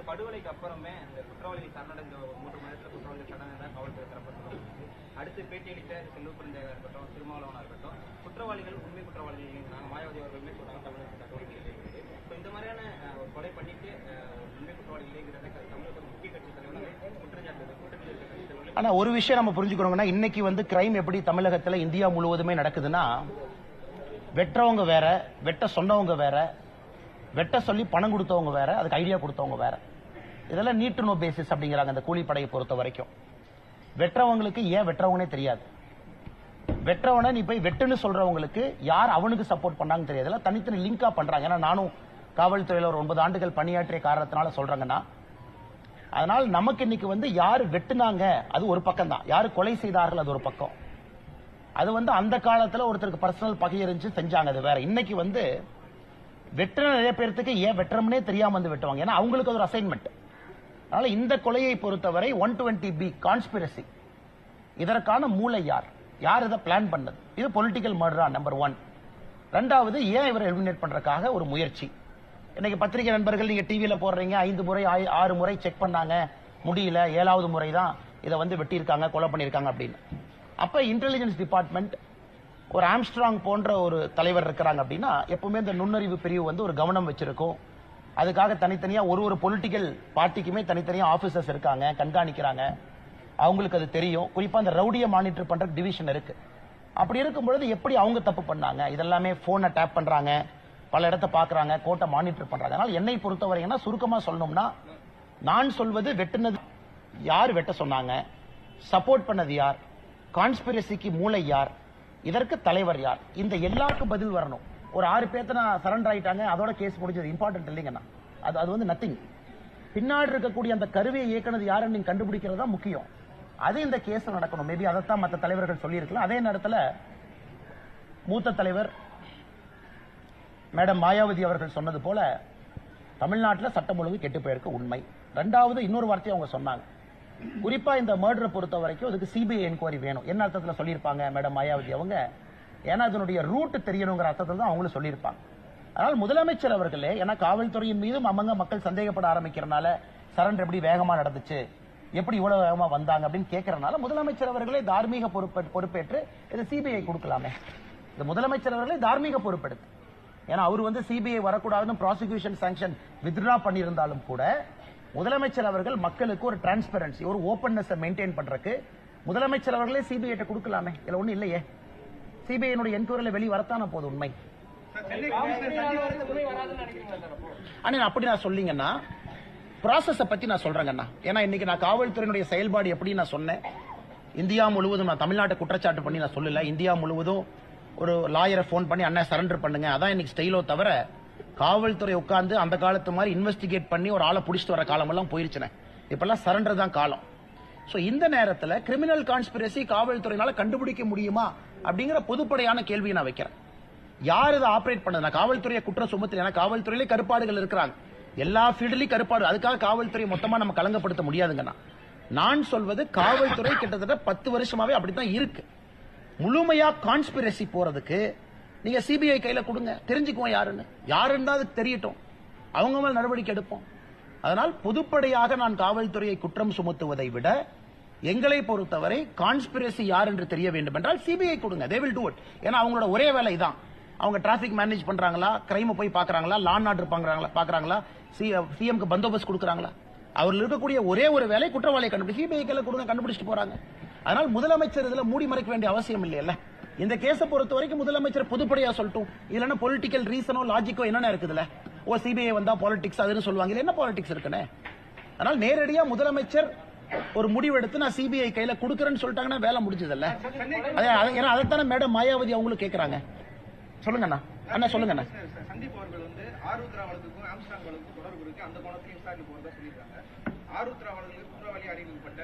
இந்த படுகொலைக்கு அப்புறமே இந்த குற்றவாளி சரணடைந்த ஒரு மூன்று மாதத்துல குற்றவாளி சரணடைந்த காவல்துறை தரப்பட்டு சொல்லுவாங்க அடுத்து பேட்டியளித்த செல்வ பிறந்தகா இருக்கட்டும் திருமாவளவனா இருக்கட்டும் குற்றவாளிகள் உண்மை குற்றவாளிகள் நாங்க மாயாவதி அவர்களுமே சொல்றாங்க தமிழகத்தில் தகவல் இருக்குது. இப்போ இந்த மாதிரியான கொலை பண்ணிட்டு அஹ், உண்மை குற்றவாளிகளேங்கிறத தமிழக முக்கிய கட்சி தலைவர்கள் குற்றச்சாட்டு கூட்டத்தில் ஆனா ஒரு விஷயம் நம்ம புரிஞ்சுக்கணுங்கன்னா இன்னைக்கு வந்து கிரைம் எப்படி தமிழகத்துல இந்தியா முழுவதுமே நடக்குதுன்னா வெட்டுறவங்க வேற வெட்ட சொன்னவங்க வேற வெட்ட சொல்லி பணம் கொடுத்தவங்க வேற அதுக்கு ஐடியா கொடுத்தவங்க வேற. இதெல்லாம் நீட் டு நோ பேசிஸ் அப்படிங்கிறாங்க அந்த கூலிப்படையை பொறுத்த வரைக்கும். வெற்றவங்களுக்கு ஏன் வெற்றவங்கனே தெரியாது. வெட்டுறவனை நீ போய் வெட்டுன்னு சொல்றவங்களுக்கு யார் அவனுக்கு சப்போர்ட் பண்ணாங்கன்னு தெரியாது. இதெல்லாம் தனித்தனி லிங்கா பண்றாங்க. ஏன்னா நானும் காவல்துறையில ஒரு ஒன்பது ஆண்டுகள் பணியாற்றிய காரணத்தினால சொல்றாங்கன்னா அதனால் நமக்கு இன்னைக்கு வந்து யார் வெட்டுனாங்க அது ஒரு பக்கம் தான் யார் கொலை செய்தார்கள் அது ஒரு பக்கம். அது வந்து அந்த காலத்துல ஒருத்தருக்கு பர்சனல் பகை இருந்துச்சு செஞ்சாங்க அது வேற. இன்னைக்கு வந்து வெட்டுன நிறைய பேர்த்துக்கு ஏன் வெட்டுறோம்னே தெரியாம வந்து வெட்டுவாங்க. ஏன்னா அவங்களுக்கு அது ஒரு அசைன்மெண்ட் அதனால இந்த கொலையை பொறுத்தவரை ஒன் டுவெண்ட்டி பி கான்ஸ்பிரசி இதற்கான மூளை யார்? யார் இதை பிளான் பண்ணது? இது பொலிட்டிக்கல் மர்டரா நம்பர் ஒன் ரெண்டாவது ஏன் இவரை எலிமினேட் பண்றதுக்காக ஒரு முயற்சி? இன்னைக்கு பத்திரிகை நண்பர்கள் நீங்க டிவியில போடுறீங்க ஐந்து முறை ஆறு முறை செக் பண்ணாங்க. முடியல ஏழாவது முறை தான் இதை வந்து வெட்டியிருக்காங்க கொலை பண்ணியிருக்காங்க அப்படின்னு. அப்ப இன்டெலிஜென்ஸ் டிபார்ட்மெண்ட் ஒரு ஆம்ஸ்ட்ராங் போன்ற ஒரு தலைவர் இருக்கிறாங்க அப்படின்னா எப்பவுமே இந்த நுண்ணறிவு பிரிவு வந்து ஒரு கவனம் வச்சிருக்கும். அதுக்காக தனித்தனியா ஒரு ஒரு பொலிட்டிக்கல் பார்ட்டிக்குமே தனித்தனியா ஆபீசர்ஸ் இருக்காங்க கண்காணிக்கிறாங்க. அவங்களுக்கு அது தெரியும். குறிப்பா அந்த ரவுடியை மானிட்டர் பண்ற டிவிஷன் இருக்கு. அப்படி இருக்கும் பொழுது எப்படி அவங்க தப்பு பண்ணாங்க? இதெல்லாமே போனை டேப் பண்றாங்க. பல இடத்த பாக்குறாங்க கோட்டை மானிட்டர் பண்றாங்க. அதனால என்னை பொறுத்தவரைங்கன்னா சுருக்கமா சொல்லணும்னா நான் சொல்வது வெட்டுனது யார் வெட்ட சொன்னாங்க? சப்போர்ட் பண்ணது யார்? கான்ஸ்பிரசிக்கு மூளை யார்? இதற்கு தலைவர் யார்? இந்த எல்லாருக்கும் பதில் வரணும். ஒரு ஆறு பேர்த்த நான் சரண்டர் ஆயிட்டாங்க அதோட கேஸ் முடிஞ்சது. இம்பார்ட்டன்ட் இல்லைங்கண்ணா அது அது வந்து நத்திங் பின்னாடி இருக்கக்கூடிய அந்த கருவியை இயக்குனது யாருன்னு நீங்க கண்டுபிடிக்கிறது தான் முக்கியம். அது இந்த கேஸ் நடக்கணும். மேபி அதைத்தான் மற்ற தலைவர்கள் சொல்லியிருக்கலாம். அதே நேரத்தில் மூத்த தலைவர் மேடம் மாயாவதி அவர்கள் சொன்னது போல தமிழ்நாட்டில் சட்டம் ஒழுங்கு கெட்டு போயிருக்க உண்மை. ரெண்டாவது இன்னொரு வார்த்தையை அவங்க சொன்னாங்க. குறிப்பா இந்த மர்டரை பொறுத்த வரைக்கும் அதுக்கு சிபிஐ என்கொயரி வேணும். என்ன அர்த்தத்தில் சொல்லியிருப்பாங்க மேடம் மாயாவதி அவங்க? ஏன்னா அதனுடைய ரூட் தெரியணுங்கிற அர்த்தத்தில் தான் அவங்களும் சொல்லியிருப்பாங்க. அதனால் முதலமைச்சர் அவர்களே ஏன்னா காவல்துறையின் மீதும் அவங்க மக்கள் சந்தேகப்பட ஆரம்பிக்கிறனால சரண்டர் எப்படி வேகமாக நடந்துச்சு எப்படி இவ்வளவு வேகமாக வந்தாங்க அப்படின்னு கேட்கறனால முதலமைச்சர் அவர்களே தார்மீக பொறுப்பே பொறுப்பேற்று இது சிபிஐ கொடுக்கலாமே. இந்த முதலமைச்சர் அவர்களே தார்மீக பொறுப்பெடுத்து. ஏன்னா அவர் வந்து சிபிஐ வரக்கூடாதுன்னு ப்ராசிக்யூஷன் சாங்ஷன் வித்ரா பண்ணியிருந்தாலும் கூட முதலமைச்சர் அவர்கள் மக்களுக்கு ஒரு டிரான்ஸ்பரன்சி ஒரு ஓப்பன்னஸை மெயின்டைன் பண்றதுக்கு முதலமைச்சர் அவர்களே சிபிஐட்ட கொடுக்கலாமே. இதில் ஒன்றும் இல்லையே. சிபிஐனுடைய என்கொயரியில வெளி வரத்தான போது உண்மை? அண்ணா அப்படி நான் சொல்லிங்கன்னா ப்ராசஸ பத்தி நான் சொல்றேங்கண்ணா. ஏன்னா இன்னைக்கு நான் காவல்துறையினுடைய செயல்பாடு எப்படி நான் சொன்னேன். இந்தியா முழுவதும் நான் தமிழ்நாட்டை குற்றச்சாட்டு பண்ணி நான் சொல்லல. இந்தியா முழுவதும் ஒரு லாயரை ஃபோன் பண்ணி அண்ணா சரண்டர் பண்ணுங்க. அதான் இன்னைக்கு ஸ்டைலோ தவிர காவல்துறை உட்கார்ந்து அந்த காலத்து மாதிரி இன்வெஸ்டிகேட் பண்ணி ஒரு ஆளை பிடிச்சிட்டு வர காலமெல்லாம் போயிருச்சுனே இப்பெல்லாம் சரண்டர் தான் காலம். ஸோ இந்த நேரத்தில் கிரிமினல் கான்ஸ்பிரசி காவல்துறையினால கண்டுபிடிக்க முடியுமா? அப்படிங்கிற பொதுப்படையான கேள்வியை நான் வைக்கிறேன். யார் இதை ஆப்ரேட் பண்ணது? நான் காவல்துறையை குற்றம் சுமத்துறேன் ஏன்னா காவல்துறையிலே கருப்பாடுகள் இருக்கிறாங்க. எல்லா ஃபீல்ட்லயும் கருப்பாடு. அதுக்காக காவல்துறை மொத்தமாக நம்ம கலங்கப்படுத்த முடியாதுங்கண்ணா நான் சொல்வது காவல்துறை கிட்டத்தட்ட பத்து வருஷமாவே அப்படித்தான் இருக்கு. முழுமையா கான்ஸ்பிரசி போறதுக்கு நீங்க சிபிஐ கையில கொடுங்க. தெரிஞ்சுக்குவோம் யாருன்னு. யாருன்னா அது தெரியட்டும். அவங்க மேல நடவடிக்கை எடுப்போம். அதனால் பொதுப்படையாக நான் காவல்துறையை குற்றம் சுமத்துவதை விட எங்களை பொறுத்தவரை கான்ஸ்பிரசி யார் என்று தெரிய வேண்டும் என்றால் சிபிஐ கொடுங்க. தே வில் டூ இட் ஏன்னா அவங்களோட ஒரே வேலை தான் அவங்க டிராபிக் மேனேஜ் பண்றாங்களா? கிரைம் போய் பாக்குறாங்களா லான் ஆர்டர் பாக்குறாங்களா பாக்குறாங்களா சிஎம்க்கு பந்தோபஸ்த் கொடுக்குறாங்களா? அவர்கள் இருக்கக்கூடிய ஒரே ஒரு வேலை குற்றவாளியை கண்டுபிடி சிபிஐ கையில கொடுங்க கண்டுபிடிச்சிட்டு போறாங்க. அதனால் முதலமைச்சர் இதுல மூடி மறைக்க வேண்டிய அவசியம் இல்லையல்ல. இந்த கேஸை பொறுத்த வரைக்கும் முதலமைச்சர் பொதுப்படையா சொல்லட்டும். இல்லைன்னா பொலிட்டிக்கல் ரீசனோ லாஜிக்கோ என்னென்ன இருக்குதுல்ல? ஓ சிபிஐ வந்தா பாலிடிக்ஸ் அதுன்னு சொல்லுவாங்க. என்ன பாலிடிக்ஸ் இருக்குன்னு? அதனால் நேரடியா முதலமைச்சர் ஒரு முடிவு எடுத்து நான் சிபிஐ கையில கொடுக்கறேன்னு சொல்லிட்டாங்கன்னா வேலை முடிஞ்சதுல்ல. ஏன்னா அதைத்தானே மேடம் மாயாவதி அவங்களும் கேக்குறாங்க. சொல்லுங்கண்ணா அண்ணா. சொல்லுங்கண்ணா சந்தீப் அவர்கள் வந்து ஆருத்ரா வழக்குக்கும் ஆம்ஸ்டாங் வழக்குக்கும் தொடர்பு இருக்கு. அந்த கோணத்திலையும் விசாரணை போறதா சொல்லியிருக்காங்க. ஆருத்ரா வழக்கில் குற்றவாளி அறிவிக்கப்பட்ட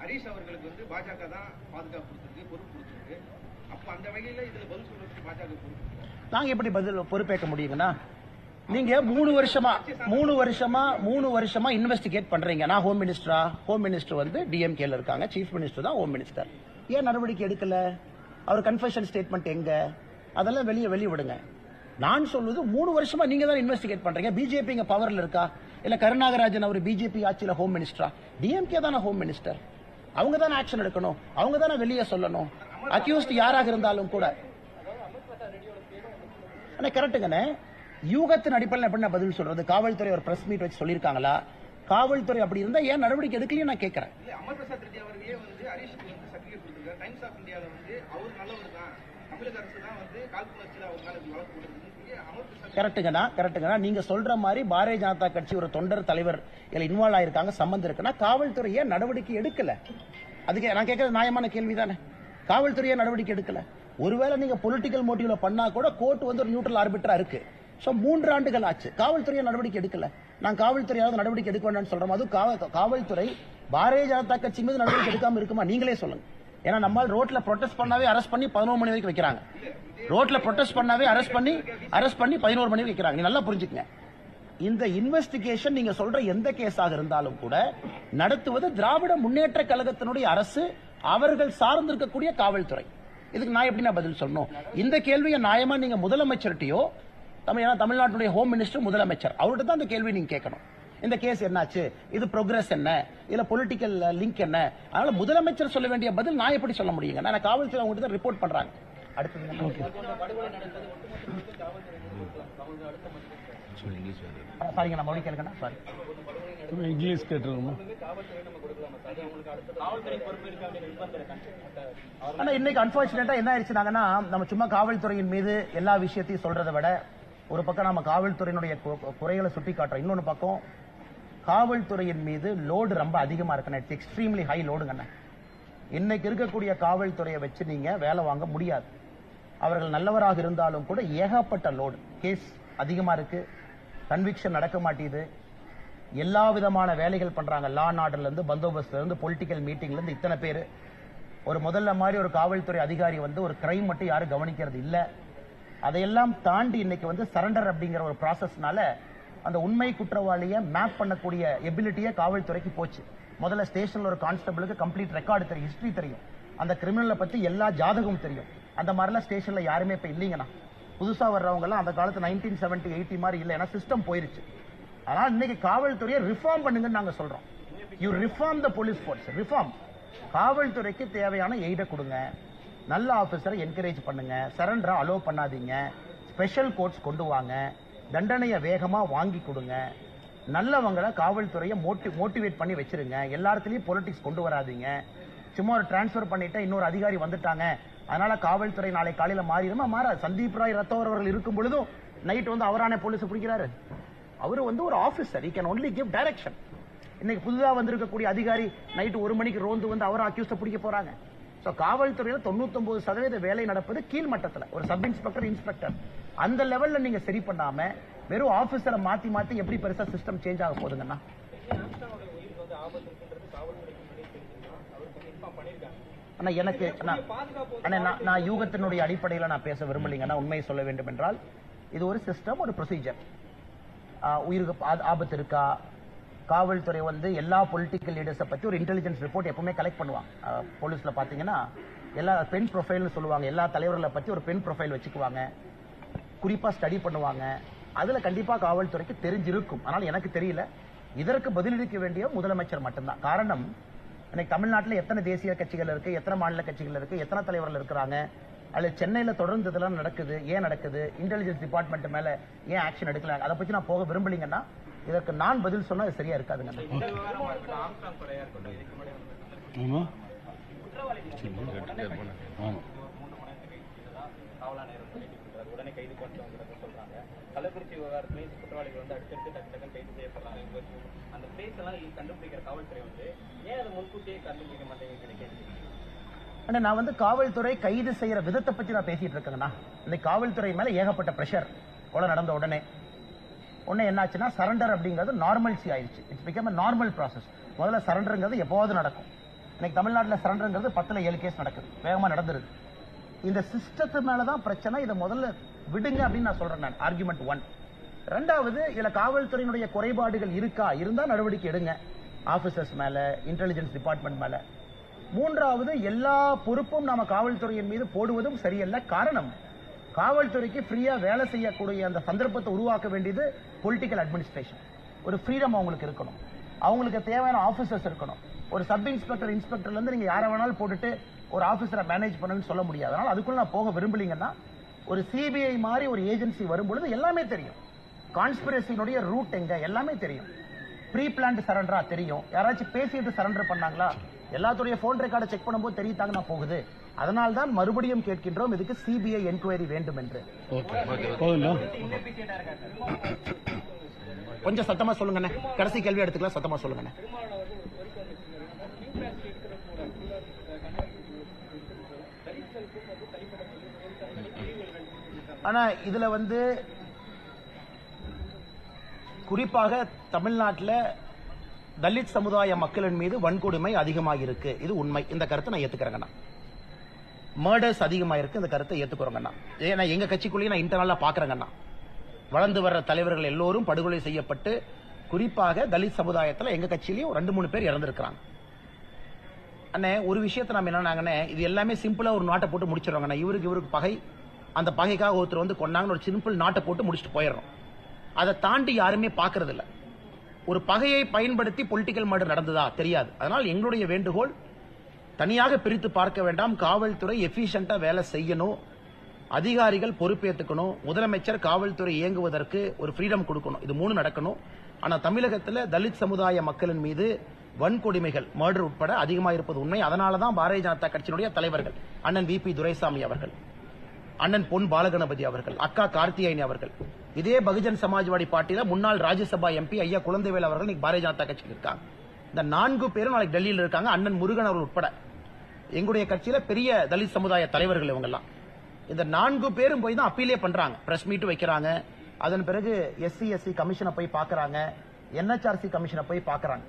ஹரீஷ் அவர்களுக்கு வந்து பாஜக தான் பாதுகாப்பு கொடுத்திருக்கு பொறுப்பு கொடுத்திருக்கு. அப்ப அந்த வகையில இதுல பதில் சொல்றதுக்கு பாஜக பொறுப்பு இருக்கா? நாங்க எப்படி பதில் பொறுப்பேற்க முடியுங்கண்ணா? நீங்க மூணு வருஷமா மூணு வருஷமா மூணு வருஷமா இன்வெஸ்டிகேட் பண்றீங்க. நான் ஹோம் மினிஸ்டரா ஹோம் மினிஸ்டர் வந்து டிஎம்கேல இருக்காங்க. சீஃப் மினிஸ்டர் தான் ஹோம் மினிஸ்டர் ஏன் நடவடிக்கை எடுக்கல? அவர் கன்ஃபெஷன் ஸ்டேட்மெண்ட் எங்க? அதெல்லாம் வெளியே வெளியே விடுங்க நான் சொல்வது மூணு வருஷமா நீங்க தான் இன்வெஸ்டிகேட் பண்றீங்க. பிஜேபி இங்க பவர்ல இருக்கா? இல்ல கருணாகராஜன் அவர் பிஜேபி ஆட்சியில ஹோம் மினிஸ்டரா டிஎம்கே தானே ஹோம் மினிஸ்டர் அவங்க தானே ஆக்ஷன் எடுக்கணும். அவங்க தானே வெளியே சொல்லணும். அக்யூஸ்ட் யாராக இருந்தாலும் கூட. அண்ணே கரெக்டுங்கண்ணே யூகத்தின் அடிப்படையில் எப்படி நான் பதில் சொல்றது? காவல்துறை ஒரு பிரஸ் மீட் வச்சு சொல்லியிருக்காங்களா? காவல்துறை அப்படி இருந்தா ஏன் நடவடிக்கை எடுக்கலையும் நான் கேட்கறேன். இல்ல அமர் பிரசாத் ரெட்டி அவர்களே வந்து ஹரிஷுக்கு வந்து சர்டிபிகேட் கொடுத்துருக்காரு. டைம்ஸ் ஆஃப் இந்தியால வந்து அவர் நல்லவர் தான் தமிழக அரசு தான் வந்து காழ்ப்புணர்ச்சியில் அவர் மேல இப்படி வழக்கு போட்டுருக்குன்னு சொல்லி அமர் பிரசாத் கரெக்டுங்கண்ணா கரெக்டுங்கண்ணா நீங்க சொல்ற மாதிரி பாரதிய ஜனதா கட்சி ஒரு தொண்டர் தலைவர் இதுல இன்வால்வ் ஆயிருக்காங்க சம்பந்தம் இருக்குன்னா காவல்துறை ஏன் நடவடிக்கை எடுக்கல? அதுக்கு நான் கேட்கறது நியாயமான கேள்வி தானே காவல்துறை ஏன் நடவடிக்கை எடுக்கல? ஒருவேளை நீங்க பொலிட்டிக்கல் மோட்டிவ்ல பண்ணா கூட கோர்ட் வந்து ஒரு நியூட்ரல் ஆர்பிட்டரா இருக்கு. ஸோ மூன்று ஆண்டுகள் ஆச்சு. காவல்துறையை நடவடிக்கை எடுக்கல. நான் காவல்துறையாவது நடவடிக்கை எடுக்க வேண்டாம்னு சொல்றோம் அது காவல்- காவல்துறை பாரதிய ஜனதா கட்சி மீது நடவடிக்கை எடுக்காம இருக்குமா? நீங்களே சொல்லுங்க. ஏன்னா நம்மால் ரோட்ல ப்ரொடெஸ்ட் பண்ணாவே அரெஸ்ட் பண்ணி பதினோரு மணி வரைக்கும் வைக்கிறாங்க. ரோட்ல ப்ரொடெஸ்ட் பண்ணாவே அரெஸ்ட் பண்ணி அரெஸ்ட் பண்ணி பதினோரு மணி வைக்கிறாங்க. நீ நல்லா புரிஞ்சுக்கங்க. இந்த இன்வெஸ்டிகேஷன் நீங்க சொல்ற எந்த கேஸாக இருந்தாலும் கூட நடத்துவது திராவிட முன்னேற்ற கழகத்தினுடைய அரசு அவர்கள் சார்ந்திருக்கக்கூடிய காவல்துறை. இதுக்கு நான் எப்படி நான் பதில் சொல்லணும்? இந்த கேள்வியை நியாயமா நீங்க முதலமைச்சர்கிட்டயோ தமிழ் ஏன்னா தமிழ்நாட்டுடைய ஹோம் மினிஸ்டர் முதலமைச்சர். அவர்கிட்ட தான் இந்த கேள்வி நீங்க கேட்கணும். இந்த கேஸ் என்னாச்சு? இது ப்ரோக்ரஸ் என்ன? இதுல பொலிட்டிக்கல் லிங்க் என்ன? அதனால முதலமைச்சர் சொல்ல வேண்டிய பதில் நான் எப்படி சொல்ல முடியுங்க? நான் காவல்துறை அவங்ககிட்ட தான் ரிப்போர்ட் பண்றாங்க. அடுத்தது சாரிங்க நான் சாரி இங்கிலீஷ் கேட்டுருக்கோமா ஆனா இன்னைக்கு அன்பார்ச்சுனேட்டா என்ன ஆயிடுச்சுனாங்கன்னா நம்ம சும்மா காவல்துறையின் மீது எல்லா விஷயத்தையும் சொல்றதை விட ஒரு பக்கம் நம்ம காவல்துறையினுடைய கு- குறைகளை சுட்டி காட்டுறோம் இன்னொன்று பக்கம் காவல்துறையின் மீது லோடு ரொம்ப அதிகமாக இருக்குண்ணே. இட்ஸ் எக்ஸ்ட்ரீம்லி ஹை லோடுங்கண்ணே இன்னைக்கு இருக்கக்கூடிய காவல்துறையை வச்சு நீங்க வேலை வாங்க முடியாது. அவர்கள் நல்லவராக இருந்தாலும் கூட ஏகப்பட்ட லோடு கேஸ் அதிகமாக இருக்கு. கன்விக்ஷன் நடக்க மாட்டேங்குது எல்லா விதமான வேலைகள் பண்றாங்க. லா அண்ட் ஆர்டர்லேருந்து பொலிட்டிக்கல் மீட்டிங்லேருந்து இத்தனை பேர். ஒரு முதல்ல மாதிரி ஒரு காவல்துறை அதிகாரி வந்து ஒரு கிரைம் மட்டும் யாரும் கவனிக்கிறது இல்லை. அதையெல்லாம் தாண்டி இன்னைக்கு வந்து சரண்டர் அப்படிங்கிற ஒரு ப்ராசஸ்னால அந்த உண்மை குற்றவாளியை மேப் பண்ணக்கூடிய எபிலிட்டியே காவல்துறைக்கு போச்சு. முதல்ல ஸ்டேஷன்ல ஒரு கான்ஸ்டபிளுக்கு கம்ப்ளீட் ரெக்கார்டு தெரியும் ஹிஸ்டரி தெரியும். அந்த கிரிமினலை பத்தி எல்லா ஜாதகமும் தெரியும். அந்த மாதிரிலாம் ஸ்டேஷன்ல யாருமே இப்ப இல்லைங்கண்ணா. புதுசா வர்றவங்க எல்லாம் அந்த காலத்து நைன்டீன் செவன்டி எயிட்டி மாதிரி இல்லை ஏன்னா சிஸ்டம் போயிருச்சு. அதனால இன்னைக்கு காவல்துறையை ரிஃபார்ம் பண்ணுங்கன்னு நாங்க சொல்றோம். You reform the police force reform காவல்துறைக்கு தேவையான எய்டை கொடுங்க. நல்ல ஆஃபீஸரை என்கரேஜ் பண்ணுங்க. சரண்டரை அலோ பண்ணாதீங்க. ஸ்பெஷல் கோர்ட்ஸ் கொண்டு வாங்க. தண்டனையை வேகமாக வாங்கி கொடுங்க. நல்லவங்களை காவல்துறையை மோட்டி மோட்டிவேட் பண்ணி வச்சிருங்க. எல்லாத்துலேயும் பொலிட்டிக்ஸ் கொண்டு வராதீங்க. சும்மா ஒரு டிரான்ஸ்ஃபர் பண்ணிட்டா இன்னொரு அதிகாரி வந்துட்டாங்க. அதனால காவல்துறை நாளை காலையில் மாறிடுமா? மாற சந்தீப் ராய் ரத்தோர் அவர்கள் இருக்கும் பொழுதும் நைட் வந்து அவரான போலீஸ் பிடிக்கிறாரு. அவர் வந்து ஒரு officer he can only give direction இன்னைக்கு புதுதாக வந்திருக்கக்கூடிய அதிகாரி நைட்டு ஒரு மணிக்கு ரோந்து வந்து அவரை அக்யூஸ்ட பிடிக்க போறாங்க. ஸோ காவல்துறையில 99% சதவீத வேலை நடப்பது கீழ்மட்டத்தில் ஒரு சப் இன்ஸ்பெக்டர் இன்ஸ்பெக்டர் அந்த லெவல்ல நீங்கள் சரி பண்ணாம வெறும் ஆஃபீஸரை மாத்தி மாத்தி எப்படி பெருசா சிஸ்டம் சேஞ்ச் ஆக போகுதுங்கண்ணா எனக்கு நான் அண்ணா, நான் யூகத்தினுடைய அடிப்படையில நான் பேச விரும்பலைங்கன்னா உண்மையை சொல்ல வேண்டும் என்றால் இது ஒரு சிஸ்டம் ஒரு ப்ரொசீஜர் உயிருக்கு ஆபத்து இருக்கா? காவல்துறை வந்து எல்லா பொலிட்டிக்கல் லீடர்ஸை பற்றி ஒரு இன்டெலிஜென்ஸ் ரிப்போர்ட் எப்பவுமே கலெக்ட் பண்ணுவாங்க. போலீஸில் பார்த்தீங்கன்னா எல்லா பெண் ப்ரொஃபைல்னு சொல்லுவாங்க. எல்லா தலைவர்களை பற்றி ஒரு பெண் ப்ரொஃபைல் வச்சுக்குவாங்க. குறிப்பாக ஸ்டடி பண்ணுவாங்க. அதில் கண்டிப்பாக காவல்துறைக்கு தெரிஞ்சிருக்கும். ஆனால் எனக்கு தெரியல. இதற்கு பதிலளிக்க வேண்டிய முதலமைச்சர் மட்டும்தான். காரணம் இன்னைக்கு தமிழ்நாட்டில் எத்தனை தேசிய கட்சிகள் இருக்கு எத்தனை மாநில கட்சிகள் இருக்கு எத்தனை தலைவர்கள் இருக்கிறாங்க அதில் சென்னையில் தொடர்ந்து இதெல்லாம் நடக்குது ஏன் நடக்குது இன்டெலிஜென்ஸ் டிபார்ட்மெண்ட் மேலே ஏன் ஆக்ஷன் எடுக்கல அதை பற்றி நான் போக விரும்பலீங்கன்னா இதற்கு நான் பதில் சொன்னா அது சரியா இருக்காதுங்க கள்ளக்குறிச்சி விவகாரத்துலையும் குற்றவாளிகள் வந்து அடுத்தடுத்து டக்கு டக்குன்னு கைது செய்யப்படுறாங்க அந்த பிளேஸ் எல்லாம் கண்டுபிடிக்கிற காவல்துறை வந்து ஏன் அதை முன்கூட்டியே கண்டுபிடிக்க மாட்டேங்குது கேள்வி ஆனா நான் வந்து காவல்துறை கைது செய்யற விதத்தை பத்தி நான் பேசிட்டு இருக்கேங்கண்ணா. இந்த காவல்துறை மேல ஏகப்பட்ட பிரஷர் கொலை நடந்த உடனே. உடனே என்னாச்சுன்னா சரண்டர் அப்படிங்கிறது நார்மல்சி ஆயிடுச்சு இட்ஸ் பிகம் நார்மல் ப்ராசஸ் முதல்ல சரண்டருங்கிறது எப்போது நடக்கும். இன்னைக்கு தமிழ்நாட்டில் சரண்டருங்கிறது பத்தில் ஏழு கேஸ் நடக்குது. வேகமாக நடந்துருது. இந்த சிஸ்டத்து மேலதான் பிரச்சனை. இதை முதல்ல விடுங்க அப்படின்னு நான் சொல்றேன் நான். ஆர்குமெண்ட் ஒன் ரெண்டாவது இதுல காவல்துறையினுடைய குறைபாடுகள் இருக்கா? இருந்தா நடவடிக்கை எடுங்க. ஆபீசர்ஸ் மேல இன்டெலிஜென்ஸ் டிபார்ட்மெண்ட் மேல. மூன்றாவது எல்லா பொறுப்பும் நாம காவல்துறையின் மீது போடுவதும் சரியல்ல. காரணம் காவல்துறைக்கு ஃப்ரீயா வேலை செய்யக்கூடிய அந்த சந்தர்ப்பத்தை உருவாக்க வேண்டியது பொலிட்டிக்கல் அட்மினிஸ்ட்ரேஷன் ஒரு ஃப்ரீடம் அவங்களுக்கு இருக்கணும். அவங்களுக்கு தேவையான ஆஃபீஸர்ஸ் இருக்கணும். ஒரு சப் இன்ஸ்பெக்டர் இன்ஸ்பெக்டர்ல இருந்து நீங்க யாரை வேணாலும் போட்டுட்டு ஒரு ஆஃபீஸரை மேனேஜ் பண்ணணும்னு சொல்ல முடியாது. அதனால அதுக்குள்ள நான் போக விரும்பலீங்கன்னா ஒரு சிபிஐ மாதிரி ஒரு ஏஜென்சி வரும்பொழுது எல்லாமே தெரியும். கான்ஸ்பிரசியினுடைய ரூட் எங்க? எல்லாமே தெரியும். ப்ரீ பிளான்ட் சரண்டரா தெரியும். யாராச்சும் பேசிட்டு சரண்டர் பண்ணாங்களா? எல்லாத்துடைய போன் ரெக்கார்டை செக் பண்ணும்போது தெரியுதாங்க நான் போகுது. அதனால தான் மறுபடியும் கேட்கின்றோம் இதுக்கு சிபிஐ என்கொயரி வேண்டும் என்று கொஞ்சம் சத்தமா சொல்லுங்கண்ணே. கடைசி கேள்வி எடுத்துக்கலாம் சத்தமா சொல்லுங்கண்ணே. ஆனா இதுல வந்து குறிப்பாக தமிழ்நாட்டில் தலித் சமுதாய மக்களின் மீது வன்கொடுமை அதிகமாக இருக்கு இது உண்மை. இந்த கருத்தை நான் ஏத்துக்கிறேங்கண்ணா. மர்டர்ஸ் அதிகமாக அந்த இந்த கருத்தை ஏத்துக்கிறோங்கண்ணா ஏன்னா எங்க கட்சிக்குள்ளேயே நான் இன்டர்னலா பாக்குறேங்கண்ணா வளர்ந்து வர்ற தலைவர்கள் எல்லோரும் படுகொலை செய்யப்பட்டு குறிப்பாக தலித் சமுதாயத்துல எங்க கட்சியிலயும் ரெண்டு மூணு பேர் இறந்துருக்கிறாங்க. அண்ணே ஒரு விஷயத்தை நம்ம என்னன்னாங்கண்ணே இது எல்லாமே சிம்பிளா ஒரு நாட்டை போட்டு முடிச்சிடுவாங்கண்ணே இவருக்கு இவருக்கு பகை. அந்த பகைக்காக ஒருத்தர் வந்து கொண்டாங்கன்னு ஒரு சிம்பிள் நாட்டை போட்டு முடிச்சுட்டு போயிடுறோம். அதை தாண்டி யாருமே பாக்குறது இல்லை ஒரு பகையை பயன்படுத்தி பொலிட்டிக்கல் மர்டர் நடந்ததா? தெரியாது. அதனால் எங்களுடைய வேண்டுகோள் தனியாக பிரித்து பார்க்க வேண்டாம். காவல்துறை எஃபிஷியண்டா வேலை செய்யணும். அதிகாரிகள் பொறுப்பேற்றுக்கணும் முதலமைச்சர் காவல்துறை இயங்குவதற்கு ஒரு ஃப்ரீடம் கொடுக்கணும். இது மூணு நடக்கணும். ஆனா தமிழகத்தில் தலித் சமுதாய மக்களின் மீது வன்கொடுமைகள் மர்டர் உட்பட அதிகமாக இருப்பது உண்மை. அதனால தான் பாரதிய ஜனதா கட்சியினுடைய தலைவர்கள் அண்ணன் வி பி துரைசாமி அவர்கள் அண்ணன் பொன் பாலகணபதி அவர்கள் அக்கா கார்த்தியாயினி அவர்கள் இதே பகுஜன் சமாஜ்வாடி பார்ட்டியில முன்னாள் ராஜ்யசபா எம்பி ஐயா குழந்தைவேல் அவர்கள் பாரதிய ஜனதா கட்சியில் இருக்காங்க. இந்த நான்கு பேரும் நாளைக்கு டெல்லியில் இருக்காங்க. அண்ணன் முருகன் அவர்கள் உட்பட எங்களுடைய கட்சியில பெரிய தலித் சமுதாய தலைவர்கள் இவங்கெல்லாம். இந்த நான்கு பேரும் போய் தான் அப்பீலே பண்றாங்க. பிரஸ் மீட் வைக்கிறாங்க. அதன் பிறகு எஸ்சி எஸ்சி கமிஷனை போய் பார்க்கறாங்க என்ஹெச்ஆர்சி கமிஷனை போய் பார்க்கறாங்க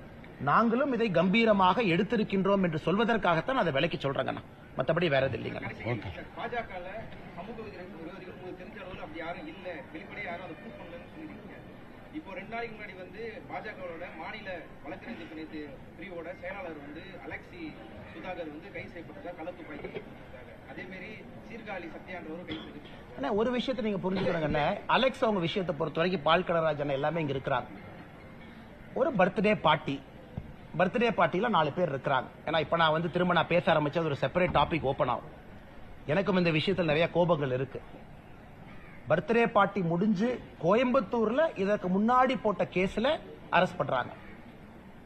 நாங்களும் இதை கம்பீரமாக எடுத்திருக்கின்றோம் என்று சொல்வதற்காகத்தான் அதை விலைக்கு சொல்றேங்கண்ணா. மத்தபடி வேற எது இல்லைங்கண்ணா. பாஜகல இப்போ ரெண்டு நாளைக்கு முன்னாடி வந்து பாஜகவோட மாநில வழக்கறிஞர் பிரிவு பிரிவோட செயலாளர் வந்து அலெக்சி சுதாகர் வந்து கைது செய்யப்பட்டதா கலப்பு கொடுத்திருக்காங்க. அதே சீர்காழி சத்யான்றவரும் கைது செய்யப்பட்டாங்க ஒரு விஷயத்தை நீங்க புரிஞ்சுக்கணுங்க அலெக்ஸ் அவங்க விஷயத்தை பொறுத்த வரைக்கும் பால் கடராஜன் எல்லாமே இங்க இருக்கிறாங்க ஒரு பர்த்டே பார்ட்டி. பர்த்டே பார்ட்டில நாலு பேர் இருக்கிறாங்க. ஏன்னா இப்ப நான் வந்து திரும்ப நான் பேச ஆரம்பிச்சு அது ஒரு செப்பரேட் டாபிக் ஓபன் ஆகும். எனக்கும் இந்த விஷயத்தில் நிறைய கோபங்கள் இருக்கு. பர்த்டே பார்ட்டி முடிஞ்சு கோயம்புத்தூர்ல இதற்கு முன்னாடி போட்ட கேஸ்ல அரெஸ்ட் பண்றாங்க.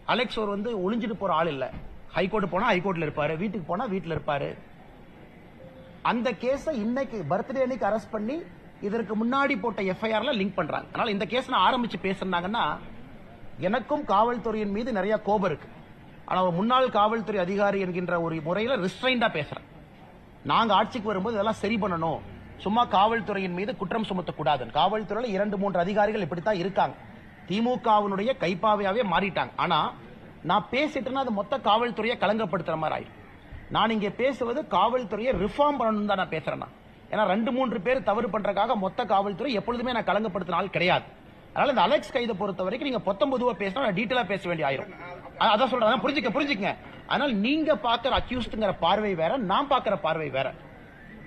அலெக்ஸ் ஒரு வந்து ஒளிஞ்சிட்டு போற ஆள் இல்ல. ஹைகோர்ட் போனா ஹைகோர்ட்ல இருப்பாரு வீட்டுக்கு போனா வீட்டுல இருப்பாரு. அந்த கேஸ இன்னைக்கு பர்த்டே அன்னைக்கு அரெஸ்ட் பண்ணி இதற்கு முன்னாடி போட்ட எஃப்ஐஆர்ல லிங்க் பண்றாங்க. அதனால இந்த கேஸ் நான் ஆரம்பிச்சு பேசுனாங்கன்னா எனக்கும் காவல்துறையின் மீது நிறைய கோபம் இருக்கு. ஆனா முன்னாள் காவல்துறை அதிகாரி என்கின்ற ஒரு முறையில ரிஸ்ட்ரைண்டா பேசுறேன். நாங்க ஆட்சிக்கு வரும்போது இதெல்லாம் சரி பண்ணணும். சும்மா காவல்துறையின் மீது குற்றம் சுமத்தக்கூடாது காவல்துறையில் இரண்டு மூன்று அதிகாரிகள் இப்படித்தான் இருக்காங்க. திமுகவினுடைய கைப்பாவையாவே மாறிட்டாங்க. ஆனா நான் பேசிட்டேன்னா அது மொத்த காவல்துறையை கலங்கப்படுத்துற மாதிரி ஆயிடும். நான் இங்க பேசுவது காவல்துறையை ரிஃபார்ம் பண்ணணும் தான் நான் பேசுறேன்னா ஏன்னா ரெண்டு மூன்று பேர் தவறு பண்றதுக்காக மொத்த காவல்துறை எப்பொழுதுமே நான் கலங்கப்படுத்தின ஆள் கிடையாது. அதனால இந்த அலெக்ஸ் கைதை பொறுத்த வரைக்கும் நீங்க பொத்தம்பதுவா பேசினா நான் டீட்டெயிலா பேச வேண்டிய ஆயிரும். அதான் சொல்றேன். புரிஞ்சுக்க புரிஞ்சுக்கங்க. அதனால நீங்க பாக்குற அக்யூஸ்டுங்கிற பார்வை வேற நான் பாக்குற பார்வை வேற.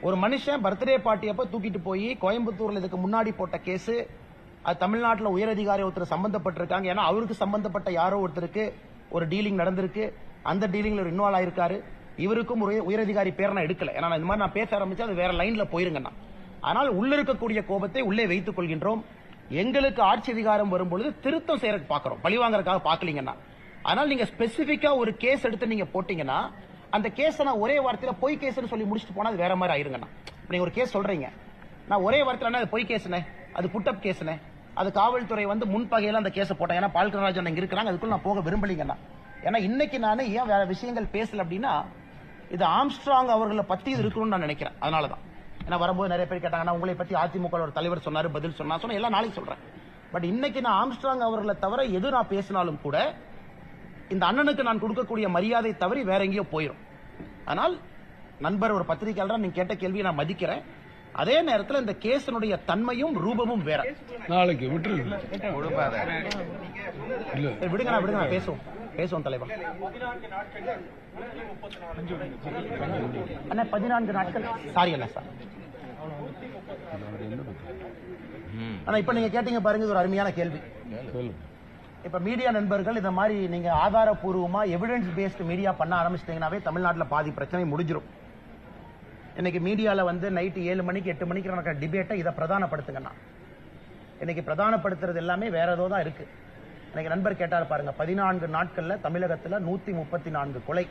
ஒரு மனுஷன் பர்த்டே பார்ட்டி அப்ப தூக்கிட்டு போய் கோயம்புத்தூர்ல இதுக்கு முன்னாடி போட்ட கேஸ் அது தமிழ்நாட்டில் உயரதிகாரி ஒருத்தர் சம்பந்தப்பட்டிருக்காங்க. ஏன்னா அவருக்கு சம்பந்தப்பட்ட யாரோ ஒருத்தருக்கு ஒரு டீலிங் நடந்திருக்கு. அந்த டீலிங்ல ஒரு இன்வால்வ் ஆயிருக்காரு. இவருக்கும் ஒரு உயரதிகாரி பேர் நான் எடுக்கல. ஏன்னா நான் இந்த மாதிரி நான் பேச ஆரம்பிச்சு அது வேற லைன்ல போயிருங்கண்ணா ஆனால் உள்ள இருக்கக்கூடிய கோபத்தை உள்ளே வைத்துக் கொள்கின்றோம். எங்களுக்கு ஆட்சி அதிகாரம் வரும்பொழுது திருத்தம் செய்யறதுக்கு பாக்குறோம் பழிவாங்கறதுக்காக பாக்கலீங்கன்னா ஆனால் நீங்க ஸ்பெசிபிக்கா ஒரு கேஸ் எடுத்து நீங்க போட்டீங்கன்னா அந்த கேஸை நான் ஒரே வார்த்தையில பொய் கேஸ்னு சொல்லி முடிச்சுட்டு போனா அது வேற மாதிரி ஆயிருங்கண்ணா. இப்ப நீங்க ஒரு கேஸ் சொல்றீங்க. நான் ஒரே வார்த்தையில அது பொய் கேஸ்னே? அது புட்டப் கேஸ்னே? அது காவல்துறை வந்து முன்பகையில அந்த கேஸை போட்டேன். ஏன்னா பால்கராஜன் இங்க இருக்கிறாங்க அதுக்குள்ள நான் போக விரும்பலீங்கண்ணா. ஏன்னா இன்னைக்கு நான் ஏன் வேற விஷயங்கள் பேசல அப்படின்னா இது ஆம்ஸ்ட்ராங் அவர்களை பத்தி இது இருக்கணும்னு நான் நினைக்கிறேன். அதனாலதான். ஏன்னா வரும்போது நிறைய பேர் கேட்டாங்கன்னா உங்களை பத்தி அதிமுக ஒரு தலைவர் சொன்னாரு பதில் சொன்னா சொன்ன எல்லாம் நாளைக்கு சொல்றேன். பட் இன்னைக்கு நான் ஆம்ஸ்ட்ராங் அவர்களை தவிர எது நான் பேசினாலும் கூட இந்த அண்ணனுக்கு நான் கொடுக்கக்கூடிய மரியாதை தவறி வேற எங்கேயோ போயிடும் ஆனால் நண்பர் ஒரு பத்திரிகையாளர் நீங்க கேட்ட கேள்வியை நான் மதிக்கிறேன். அதே நேரத்தில் இந்த கேஸினுடைய தன்மையும் ரூபமும் வேற. நாளைக்கு சரி, விடுங்க நான் விடுங்க நான் பேசுவோம். பேசுவோம் தலைவர் அண்ணா பதினான்கு நாட்கள். சாரி அண்ணா சார் ஆனா இப்ப நீங்க கேட்டீங்க பாருங்க இது ஒரு அருமையான கேள்வி. இப்ப மீடியா நண்பர்கள் இந்த மாதிரி நீங்க ஆதாரப்பூர்வமா எவிடன்ஸ் பேஸ்டு மீடியா பண்ண ஆரம்பிச்சிட்டீங்கன்னாவே தமிழ்நாட்டில் பாதி பிரச்சனை முடிஞ்சிடும் இன்னைக்கு மீடியால வந்து நைட்டு ஏழு மணிக்கு எட்டு மணிக்கு நடக்கிற டிபேட்டை இதை பிரதானப்படுத்துங்கண்ணா இன்னைக்கு பிரதானப்படுத்துறது எல்லாமே வேற ஏதோ தான் இருக்கு. இன்னைக்கு நண்பர் கேட்டார் பாருங்க பதினான்கு நாட்கள்ல தமிழகத்துல நூத்தி முப்பத்தி நான்கு கொலை.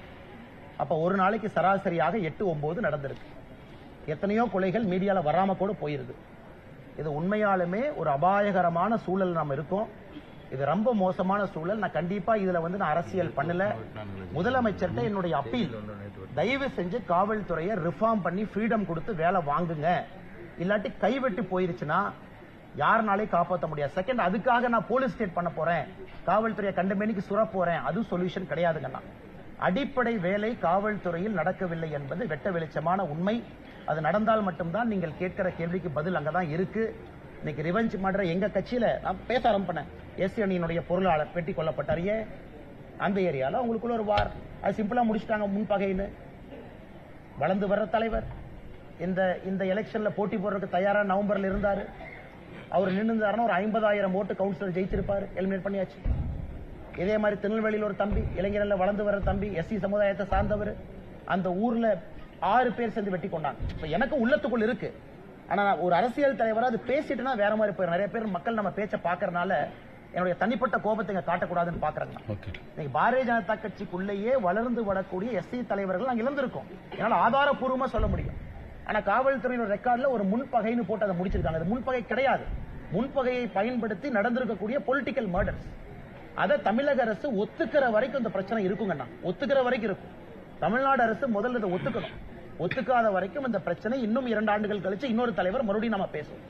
அப்ப ஒரு நாளைக்கு சராசரியாக எட்டு ஒன்பது நடந்திருக்கு. எத்தனையோ கொலைகள் மீடியால வராம கூட போயிருது. இது உண்மையாலுமே ஒரு அபாயகரமான சூழல் நாம் இருக்கோம். இது ரொம்ப மோசமான சூழல். நான் கண்டிப்பா இதுல வந்து நான் அரசியல் பண்ணல. முதலமைச்சர்கிட்ட என்னுடைய அப்பீல். தயவு செஞ்சு காவல்துறையை ரிஃபார்ம் பண்ணி ஃப்ரீடம் கொடுத்து வேலை வாங்குங்க. இல்லாட்டி கைவிட்டு போயிருச்சுன்னா யாருனாலே காப்பாற்ற முடியாது. செகண்ட் அதுக்காக நான் போலீஸ் ஸ்டேட் பண்ண போறேன். காவல்துறையை கண்டமேனிக்கு சுர போறேன். அது சொல்யூஷன் கிடையாதுங்கண்ணா அடிப்படை வேலை காவல்துறையில் நடக்கவில்லை என்பது வெட்ட வெளிச்சமான உண்மை. அது நடந்தால் மட்டும்தான் நீங்கள் கேட்கிற கேள்விக்கு பதில் அங்கதான் இருக்கு. இன்னைக்கு ரிவெஞ்ச் மர்டர் எங்க கட்சியில நான் பேச ஆரம்பிப்பேன். எஸ் அணியினுடைய பொருளாளர் வெட்டி கொல்லப்பட்டார் ஏன் அந்த ஏரியால உங்களுக்குள்ள ஒரு வார் அது சிம்பிளா முடிச்சுட்டாங்க முன்பகைன்னு வளர்ந்து வர்ற தலைவர் இந்த இந்த எலெக்ஷன்ல போட்டி போடுறதுக்கு தயாரா நவம்பர்ல இருந்தாரு. அவர் நின்றுந்தாருன்னா ஒரு ஐம்பதாயிரம் ஓட்டு கவுன்சிலர் ஜெயிச்சிருப்பாரு. எலிமினேட் பண்ணியாச்சு. இதே மாதிரி திருநெல்வேலியில் ஒரு தம்பி இளைஞர்ல வளர்ந்து வர தம்பி எஸ்சி சமுதாயத்தை சார்ந்தவர். அந்த ஊர்ல ஆறு பேர் சேர்ந்து வெட்டி கொண்டாங்க. எனக்கு உள்ளத்துக்குள் இருக்கு. ஆனா ஒரு அரசியல் தலைவரா அது பேசிட்டுனா வேற மாதிரி போயிடும் நிறைய பேர் மக்கள் நம்ம பேச்ச பாக்குறதுனால என்னுடைய தனிப்பட்ட கோபத்தை இங்க காட்டக்கூடாதுன்னு பாக்குறாங்க இன்னைக்கு பாரதிய ஜனதா கட்சிக்குள்ளேயே வளர்ந்து வரக்கூடிய எஸ்சி தலைவர்கள் நாங்க இழந்திருக்கோம் என்னால ஆதாரப்பூர்வமா சொல்ல முடியும். ஆனா காவல்துறையினர் ரெக்கார்ட்ல ஒரு முன்பகைன்னு போட்டு அதை முடிச்சிருக்காங்க. அது முன்பகை கிடையாது. முன்பகையை பயன்படுத்தி நடந்திருக்கக்கூடிய பொலிட்டிக்கல் மர்டர்ஸ் அதை தமிழக அரசு ஒத்துக்கிற வரைக்கும் இந்த பிரச்சனை இருக்குங்கண்ணா. ஒத்துக்கிற வரைக்கும் இருக்கும். தமிழ்நாடு அரசு முதல்ல இதை ஒத்துக்கணும். ஒத்துக்காத வரைக்கும் இந்த பிரச்சனை இன்னும் இரண்டு ஆண்டுகள் கழிச்சு இன்னொரு தலைவர் மறுபடியும் நம்ம பேசுவோம்.